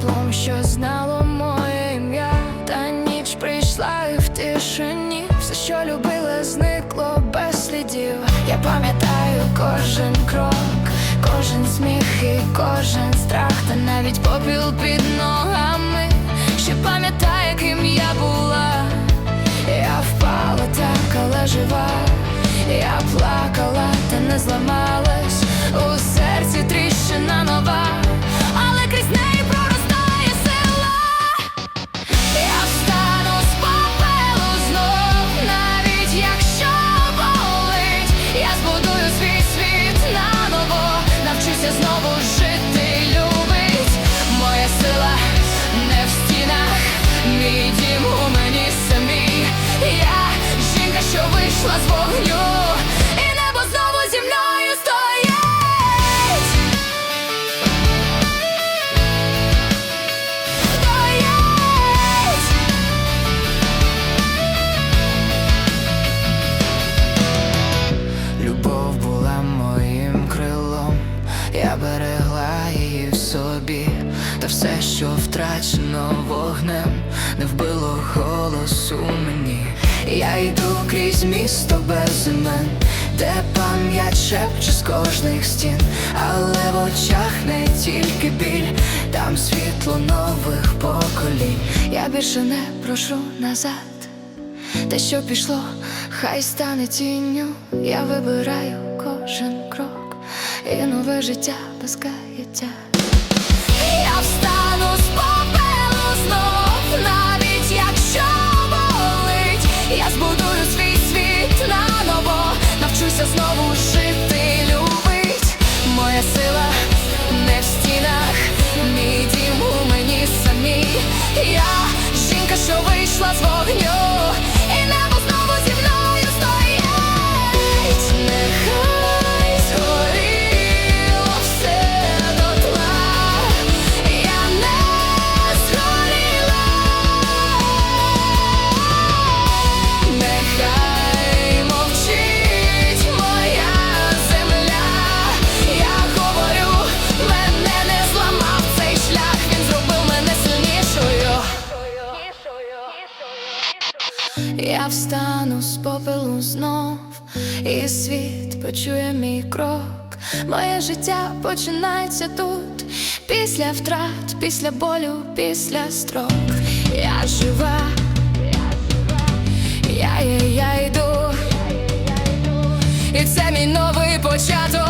теплом, що знало моє ім'я, та ніч прийшла і в тишині. Все, що любила, зникло без слідів. Я пам'ятаю кожен крок, кожен сміх і кожен страх, та навіть попіл під ногами. Ще пам'ятаю, ким я була. Я впала так, але жива. Я плакала, та не зламалась. Знову жити, в собі, та все, що втрачено вогнем, не вбило голосу мені. Я йду крізь місто без імен, де пам'ять шепче з кожних стін, але в очах не тільки біль, там світло нових поколінь. Я більше не прошу назад. Те, що пішло, хай стане тінню. Я вибираю кожен крок і нове життя без каяття. Знову жити, любить. Моя сила не в стінах, мій мені самій. Я жінка, що вийшла з вогню, Встану з попелу знов, і світ почує мій крок. Моє життя починається тут, після втрат, після болю, після строк. Я жива, я, я, я йду, і це мій новий початок.